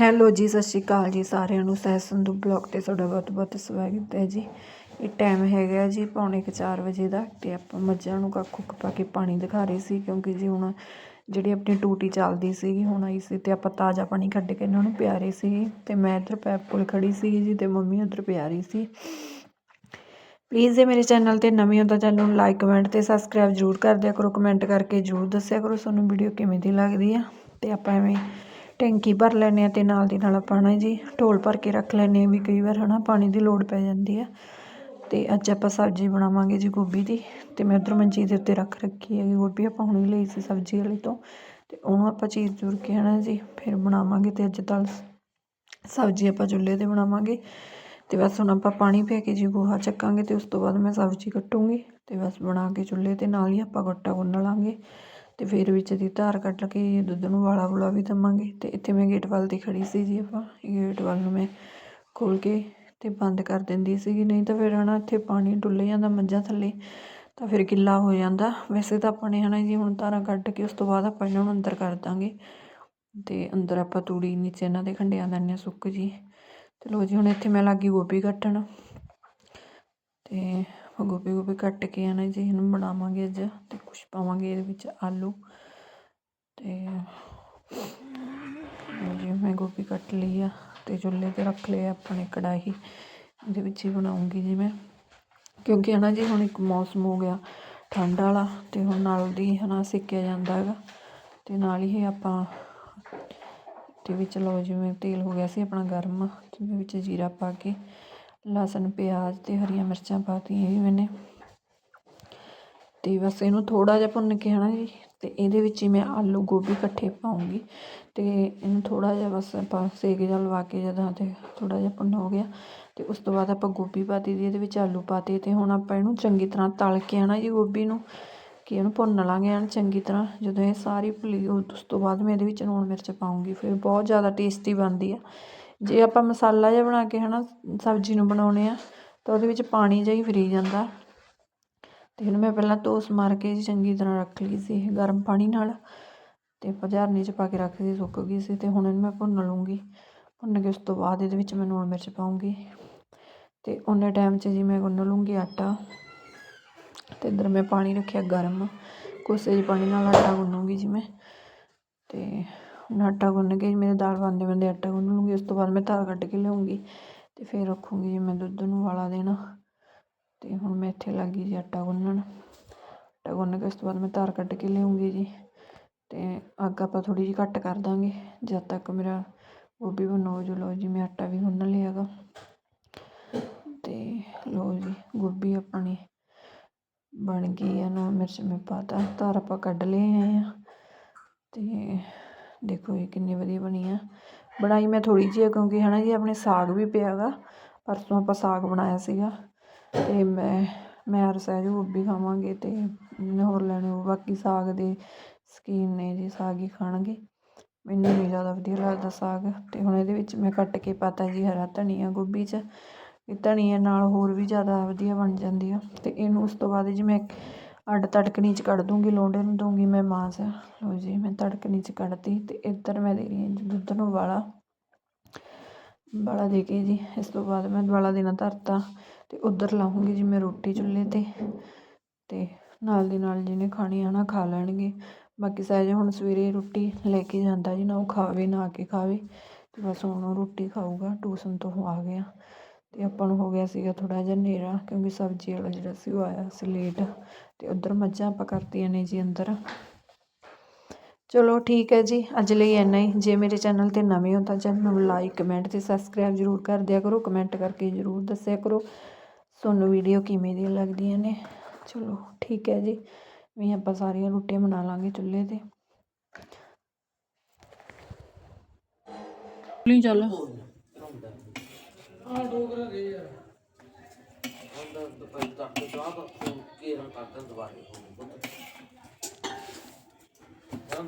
Hello ਜੀ, ਸਤਿ ਸ਼੍ਰੀ ਅਕਾਲ ਜੀ ਸਾਰਿਆਂ ਨੂੰ। ਸਹਿ ਸੰਧੂ ਬਲੌਗ ਤੇ ਤੁਹਾਡਾ ਬਹੁਤ ਬਹੁਤ ਸਵਾਗਤ ਹੈ ਜੀ। ਇਹ ਟਾਈਮ ਹੈਗਾ ਜੀ ਪੌਣੇ ਕੁ ਚਾਰ ਵਜੇ ਦਾ ਤੇ ਆਪਾਂ ਮੱਝਾਂ ਨੂੰ ਕੱਖ ਕੁੱਖ ਪਾ ਕੇ ਪਾਣੀ ਦਿਖਾ ਰਹੇ ਸੀ ਕਿਉਂਕਿ ਜੀ ਹੁਣ ਜਿਹੜੀ ਆਪਣੀ ਟੂਟੀ ਚੱਲਦੀ ਸੀਗੀ ਹੁਣ ਆਈ ਸੀ ਤੇ ਆਪਾਂ ਤਾਜ਼ਾ ਪਾਣੀ ਕੱਢ ਕੇ ਇਹਨਾਂ ਨੂੰ ਪਿਆ ਰਹੇ ਸੀ ਤੇ ਮੈਂ ਇੱਧਰ ਪੈਪ ਕੋਲ ਖੜੀ ਸੀਗੀ ਜੀ ਤੇ ਮੰਮੀ ਉੱਧਰ ਪਿਆ ਰਹੀ ਸੀ। ਪਲੀਜ਼ ਜੇ ਮੇਰੇ ਚੈਨਲ ਤੇ ਨਵੇਂ ਹੋ ਤਾਂ ਚੈਨਲ ਨੂੰ ਲਾਈਕ ਕਮੈਂਟ ਤੇ ਸਬਸਕ੍ਰਾਈਬ ਜ਼ਰੂਰ ਕਰ ਦਿਆ ਕਰੋ। ਕਮੈਂਟ ਕਰਕੇ ਜ਼ਰੂਰ ਦੱਸਿਆ ਕਰੋ ਤੁਹਾਨੂੰ ਵੀਡੀਓ ਕਿਵੇਂ ਦੀ ਲੱਗਦੀ ਆ ਤੇ ਆਪਾਂ ਐਵੇਂ ਟੈਂਕੀ ਭਰ ਲੈਂਦੇ ਹਾਂ ਅਤੇ ਨਾਲ ਦੀ ਨਾਲ ਆਪਾਂ ਨਾ ਜੀ ਢੋਲ ਭਰ ਕੇ ਰੱਖ ਲੈਂਦੇ ਆ ਵੀ ਕਈ ਵਾਰ ਹੈ ਨਾ ਪਾਣੀ ਦੀ ਲੋੜ ਪੈ ਜਾਂਦੀ ਆ ਅਤੇ ਅੱਜ ਆਪਾਂ ਸਬਜ਼ੀ ਬਣਾਵਾਂਗੇ ਜੀ ਗੋਭੀ ਦੀ ਅਤੇ ਮੈਂ ਉਧਰ ਮੰਜੀ ਦੇ ਉੱਤੇ ਰੱਖ ਰੱਖੀ ਹੈਗੀ ਗੋਭੀ ਆਪਾਂ ਹੁਣੇ ਲਈ ਸੀ ਸਬਜ਼ੀ ਵਾਲੇ ਤੋਂ ਅਤੇ ਉਹਨੂੰ ਆਪਾਂ ਚੀਰ ਚੂਰ ਕੇ ਹੈ ਨਾ ਜੀ ਫਿਰ ਬਣਾਵਾਂਗੇ ਅਤੇ ਅੱਜ ਤਾਂ ਸਬਜ਼ੀ ਆਪਾਂ ਚੁੱਲ੍ਹੇ ਤੇ ਬਣਾਵਾਂਗੇ ਅਤੇ ਬਸ ਹੁਣ ਆਪਾਂ ਪਾਣੀ ਪੀ ਕੇ ਜੀ ਗੋਹਾ ਚੱਕਾਂਗੇ ਅਤੇ ਉਸ ਤੋਂ ਬਾਅਦ ਮੈਂ ਸਬਜ਼ੀ ਕੱਟੂੰਗੀ ਅਤੇ ਬਸ ਬਣਾ ਕੇ ਚੁੱਲ੍ਹੇ ਤੇ ਨਾਲ ਹੀ ਆਪਾਂ ਗੱਟਾ ਗੁੰਨ ਲਾਂਗੇ। ਅਤੇ ਫਿਰ ਵਿੱਚ ਦੀ ਧਾਰ ਕੱਢ ਕੇ ਦੁੱਧ ਨੂੰ ਵਾਲਾ ਵੁਲਾ ਵੀ ਦੇਵਾਂਗੇ। ਅਤੇ ਇੱਥੇ ਮੈਂ ਗੇਟ ਵੱਲ ਦੀ ਖੜ੍ਹੀ ਸੀ ਜੀ ਆਪਾਂ ਗੇਟ ਵੱਲ ਨੂੰ ਮੈਂ ਖੋਲ੍ਹ ਕੇ ਅਤੇ ਬੰਦ ਕਰ ਦਿੰਦੀ ਸੀਗੀ। ਨਹੀਂ ਤਾਂ ਫਿਰ ਹੈ ਨਾ ਇੱਥੇ ਪਾਣੀ ਡੁੱਲ ਜਾਂਦਾ ਮੱਝਾਂ ਥੱਲੇ, ਤਾਂ ਫਿਰ ਗਿੱਲਾ ਹੋ ਜਾਂਦਾ। ਵੈਸੇ ਤਾਂ ਆਪਾਂ ਨੇ ਹੈ ਨਾ ਜੀ ਹੁਣ ਧਾਰਾਂ ਕੱਢ ਕੇ ਉਸ ਤੋਂ ਬਾਅਦ ਆਪਾਂ ਇਹਨਾਂ ਨੂੰ ਅੰਦਰ ਕਰ ਦਾਂਗੇ। ਅਤੇ ਅੰਦਰ ਆਪਾਂ ਤੂੜੀ ਨੀਚੇ ਇਹਨਾਂ ਦੇ ਖੰਡਿਆਂ ਦਿੰਦੇ ਹਾਂ ਸੁੱਕ ਜੀ। ਤੇ ਲੋ ਜੀ ਹੁਣ ਇੱਥੇ ਮੈਂ ਲੱਗੀ ਗੋਭੀ ਕੱਟਣ। ਅਤੇ ਗੋਭੀ ਗੋਭੀ ਕੱਟ ਕੇ ਆ ਨਾ ਜੀ ਇਹਨੂੰ ਬਣਾਵਾਂਗੇ ਅੱਜ ਤੇ ਕੁਛ ਪਾਵਾਂਗੇ ਇਹਦੇ ਵਿੱਚ ਆਲੂ ਤੇ ਲਓ ਜੀ ਮੈਂ ਗੋਭੀ ਕੱਟ ਲਈ ਆ ਤੇ ਚੁੱਲ੍ਹੇ ਤੇ ਰੱਖ ਲਿਆ ਆਪਣੇ ਕੜਾਹੀ, ਇਹਦੇ ਵਿੱਚ ਹੀ ਬਣਾਉਂਗੀ ਜੀ ਮੈਂ। ਕਿਉਂਕਿ ਹਨਾ ਜੀ ਹੁਣ ਇੱਕ ਮੌਸਮ ਹੋ ਗਿਆ ਠੰਡ ਵਾਲਾ ਤੇ ਹੁਣ ਨਾਲ ਦੀ ਹਨਾ ਸਿੱਕਿਆ ਜਾਂਦਾ ਹੈਗਾ ਤੇ ਨਾਲ ਹੀ ਆਪਾਂ ਤੇ ਵਿੱਚ ਲਓ ਜਿਵੇਂ ਤੇਲ ਹੋ ਗਿਆ ਸੀ ਆਪਣਾ ਗਰਮ, ਤੇ ਵਿੱਚ ਜੀਰਾ ਪਾ ਕੇ ਲਸਣ, ਪਿਆਜ਼ ਅਤੇ ਹਰੀਆਂ ਮਿਰਚਾਂ ਪਾਤੀਆਂ ਜੀ ਮੈਨੇ। ਅਤੇ ਬਸ ਇਹਨੂੰ ਥੋੜ੍ਹਾ ਜਿਹਾ ਭੁੰਨ ਕੇ ਹੈ ਨਾ ਜੀ ਅਤੇ ਇਹਦੇ ਵਿੱਚ ਹੀ ਮੈਂ ਆਲੂ ਗੋਭੀ ਇਕੱਠੇ ਪਾਉਂਗੀ। ਅਤੇ ਇਹਨੂੰ ਥੋੜ੍ਹਾ ਜਿਹਾ ਬਸ ਆਪਾਂ ਸੇਕ ਜਿਹਾ ਲਵਾ ਕੇ ਜਦੋਂ ਅਤੇ ਥੋੜ੍ਹਾ ਜਿਹਾ ਭੁੰਨ ਹੋ ਗਿਆ ਅਤੇ ਉਸ ਤੋਂ ਬਾਅਦ ਆਪਾਂ ਗੋਭੀ ਪਾਤੀ ਦੀ, ਇਹਦੇ ਵਿੱਚ ਆਲੂ ਪਾਤੇ ਅਤੇ ਹੁਣ ਆਪਾਂ ਇਹਨੂੰ ਚੰਗੀ ਤਰ੍ਹਾਂ ਤਲ ਕੇ ਹੈ ਨਾ ਜੀ ਗੋਭੀ ਨੂੰ, ਕਿ ਇਹਨੂੰ ਭੁੰਨ ਲਾਂਗੇ ਐਨ ਚੰਗੀ ਤਰ੍ਹਾਂ। ਜਦੋਂ ਇਹ ਸਾਰੀ ਭੁੱਲੀ ਉਸ ਤੋਂ ਬਾਅਦ ਮੈਂ ਇਹਦੇ ਵਿੱਚ ਲੂਣ ਮਿਰਚ ਪਾਉਂਗੀ, ਫਿਰ ਬਹੁਤ ਜ਼ਿਆਦਾ ਟੇਸਟੀ ਬਣਦੀ ਆ। ਜੇ ਆਪਾਂ ਮਸਾਲਾ ਜਿਹਾ ਬਣਾ ਕੇ ਹੈ ਨਾ ਸਬਜ਼ੀ ਨੂੰ ਬਣਾਉਣੇ ਆ, ਤਾਂ ਉਹਦੇ ਵਿੱਚ ਪਾਣੀ ਜਿਹਾ ਹੀ ਫਰੀ ਜਾਂਦਾ। ਤੇ ਇਹਨੂੰ ਮੈਂ ਪਹਿਲਾਂ ਤੋਸ ਮਾਰ ਕੇ ਜੀ ਚੰਗੀ ਤਰ੍ਹਾਂ ਰੱਖ ਲਈ ਸੀ ਗਰਮ ਪਾਣੀ ਨਾਲ। ਤੇ ਪਜਾਰਨੀ 'ਚ ਪਾ ਕੇ ਰੱਖ ਸੀ ਸੁੱਕ ਗਈ ਸੀ ਤੇ ਹੁਣ ਇਹਨੂੰ ਮੈਂ ਭੁੰਨ ਲੂੰਗੀ ਭੁੰਨ ਕੇ ਉਸ ਤੋਂ ਬਾਅਦ ਇਹਦੇ ਵਿੱਚ ਮੈਂ ਲੂਣ ਮਿਰਚ ਪਾਉਂਗੀ ਤੇ ਉਹਨੇ ਟਾਈਮ 'ਚ ਜੀ ਮੈਂ ਗੁੰਨ ਲੂੰਗੀ ਆਟਾ। ਤੇ ਇੱਧਰ ਮੈਂ ਪਾਣੀ ਰੱਖਿਆ ਗਰਮ। ਕੋਸੇ ਜਿਹੇ ਪਾਣੀ ਨਾਲ ਆਟਾ ਗੁੰਨੂੰਗੀ ਜੀ ਮੈਂ। ਤੇ ਹੁਣ ਆਟਾ ਗੁੰਨ ਕੇ ਮੇਰੇ ਦਾਲ ਬਣਦੇ ਬਣਦੇ ਆਟਾ ਗੁੰਨ ਲੂੰਗੀ ਉਸ ਤੋਂ ਬਾਅਦ ਮੈਂ ਧਾਰ ਕੱਢ ਕੇ ਲਿਆਉਂਗੀ ਅਤੇ ਫਿਰ ਰੱਖੂੰਗੀ ਜੀ ਮੈਂ ਦੁੱਧ ਨੂੰ ਵਾਲਾ ਦੇਣਾ ਅਤੇ ਹੁਣ ਮੈਂ ਇੱਥੇ ਲੱਗੀ ਜੀ ਆਟਾ ਗੁੰਨਣ। ਆਟਾ ਗੁੰਨ ਕੇ ਉਸ ਤੋਂ ਬਾਅਦ ਮੈਂ ਧਾਰ ਕੱਢ ਕੇ ਲਿਆਉਂਗੀ ਜੀ ਅਤੇ ਅੱਗ ਆਪਾਂ ਥੋੜ੍ਹੀ ਜਿਹੀ ਘੱਟ ਕਰ ਦਾਂਗੇ। ਜਦ ਤੱਕ ਮੇਰਾ ਗੋਭੀ ਬਣੋ ਜੋ ਲਓ ਜੀ ਮੈਂ ਆਟਾ ਵੀ ਗੁੰਨ ਲਿਆ ਗਾ ਅਤੇ ਲਓ ਜੀ ਗੋਭੀ ਆਪਣੀ ਬਣ ਗਈ ਆ ਨੂੰ ਮਿਰਚ ਮੈਂ ਪਾਤਾ ਧਾਰ ਆਪਾਂ ਕੱਢ ਲਏ ਆਏ ਆ ਅਤੇ ਦੇਖੋ ਇਹ ਕਿੰਨੀ ਵਧੀਆ ਬਣੀ ਆ। ਬਣਾਈ ਮੈਂ ਥੋੜੀ ਜਿਹੀ ਆ ਕਿਉਂਕਿ ਹਨਾ ਜੀ ਆਪਣੇ ਸਾਗ ਵੀ ਪਿਆ ਗਾ। ਪਰਸੋਂ ਆਪਾਂ ਸਾਗ ਬਣਾਇਆ ਸੀਗਾ ਤੇ ਮੈਂ ਮੈਂ ਔਰ ਸਹਿਜ ਗੋਭੀ ਖਾਵਾਂਗੇ ਤੇ ਹੋਰ ਲੈਣੇ ਉਹ ਬਾਕੀ ਸਾਗ ਦੇ ਸਕੀਨ ਨੇ ਜੀ, ਸਾਗ ਹੀ ਖਾਣਗੇ। ਮੈਨੂੰ ਨਹੀਂ ਜ਼ਿਆਦਾ ਵਧੀਆ ਲੱਗਦਾ ਸਾਗ ਤੇ ਹੁਣ ਇਹਦੇ ਵਿੱਚ ਮੈਂ ਕੱਟ ਕੇ ਪਾਤਾ ਜੀ ਹਰਾ ਧਨੀਆ ਗੋਭੀ 'ਚ। ਇਹ ਧਨੀਆ ਨਾਲ ਹੋਰ ਵੀ ਜ਼ਿਆਦਾ ਵਧੀਆ ਬਣ ਜਾਂਦੀ ਆ ਤੇ ਇਹਨੂੰ ਉਸ ਤੋਂ ਬਾਅਦ ਜੀ ਮੈਂ ਅੱਡ ਤੜਕਣੀ 'ਚ ਕੱਢ ਦੂੰਗੀ, ਲੋਂਡੇ ਨੂੰ ਦੂੰਗੀ ਮੈਂ ਮਾਸ। ਲਓ ਜੀ, ਮੈਂ ਤੜਕਣੀ 'ਚ ਕੱਢਤੀ ਤੇ ਇੱਧਰ ਮੈਂ ਦੇ ਰਹੀ ਹਾਂ ਜੀ ਦੁੱਧ ਨੂੰ ਵਾਲਾ। ਵਾਲਾ ਦੇ ਕੇ ਜੀ, ਇਸ ਤੋਂ ਬਾਅਦ ਮੈਂ ਵਾਲਾ ਦੇਣਾ ਧਰਤਾ ਤੇ ਉੱਧਰ ਲਾਉਂਗੀ ਜੀ ਮੈਂ ਰੋਟੀ ਚੁੱਲ੍ਹੇ 'ਤੇ। ਤੇ ਨਾਲ ਦੀ ਨਾਲ ਜਿਹਨੇ ਖਾਣੀ ਆ ਨਾ ਖਾ ਲੈਣਗੇ। ਬਾਕੀ ਸਹਿਜ ਹੁਣ ਸਵੇਰੇ ਰੋਟੀ ਲੈ ਕੇ ਜਾਂਦਾ ਜੀ, ਨਾ ਉਹ ਖਾਵੇ, ਨਾ ਆ ਕੇ ਖਾਵੇ। ਤੇ ਬਸ ਹੁਣ ਉਹ ਰੋਟੀ ਖਾਊਗਾ, ਟਿਊਸ਼ਨ ਤੋਂ ਆ ਗਿਆ। ਅਤੇ ਆਪਾਂ ਨੂੰ ਹੋ ਗਿਆ ਸੀਗਾ ਥੋੜ੍ਹਾ ਜਿਹਾ ਹਨੇਰਾ, ਕਿਉਂਕਿ ਸਬਜ਼ੀ ਵਾਲਾ ਜਿਹੜਾ ਸੀ ਉਹ ਆਇਆ ਸੀ ਲੇਟ ਅਤੇ ਉੱਧਰ ਮੱਝਾਂ ਆਪਾਂ ਕਰਤੀਆਂ ਨੇ ਜੀ ਅੰਦਰ। ਚਲੋ ਠੀਕ ਹੈ ਜੀ, ਅੱਜ ਲਈ ਇੰਨਾ ਹੀ। ਜੇ ਮੇਰੇ ਚੈਨਲ ਤੇ ਨਵੇਂ ਹੋ ਤਾਂ ਚੈਨਲ ਨੂੰ ਲਾਈਕ ਕਮੈਂਟ ਤੇ ਸਬਸਕ੍ਰਾਈਬ ਜ਼ਰੂਰ ਕਰ ਦਿਆ ਕਰੋ। ਕਮੈਂਟ ਕਰਕੇ ਜ਼ਰੂਰ ਦੱਸਿਆ ਕਰੋ, ਤੁਹਾਨੂੰ ਵੀਡੀਓ ਕਿਵੇਂ ਦੀਆਂ ਲੱਗਦੀਆਂ ਨੇ। ਚਲੋ ਠੀਕ ਹੈ ਜੀ, ਵੀ ਆਪਾਂ ਸਾਰੀਆਂ ਰੋਟੀਆਂ ਬਣਾ ਲਾਂਗੇ ਚੁੱਲ੍ਹੇ ਤੇ। ਚੱਲ। ਨਹੀਂ ਚੱਲ ਅੰਦਰ ਦੁਪਹਿਰ ਤੱਕ ਚਾਹ ਦਾ ਕੇਰਾਂ ਕਰਦਾ ਦੁਬਾਰੇ ਹੁੰਦਾ ਤਾਂ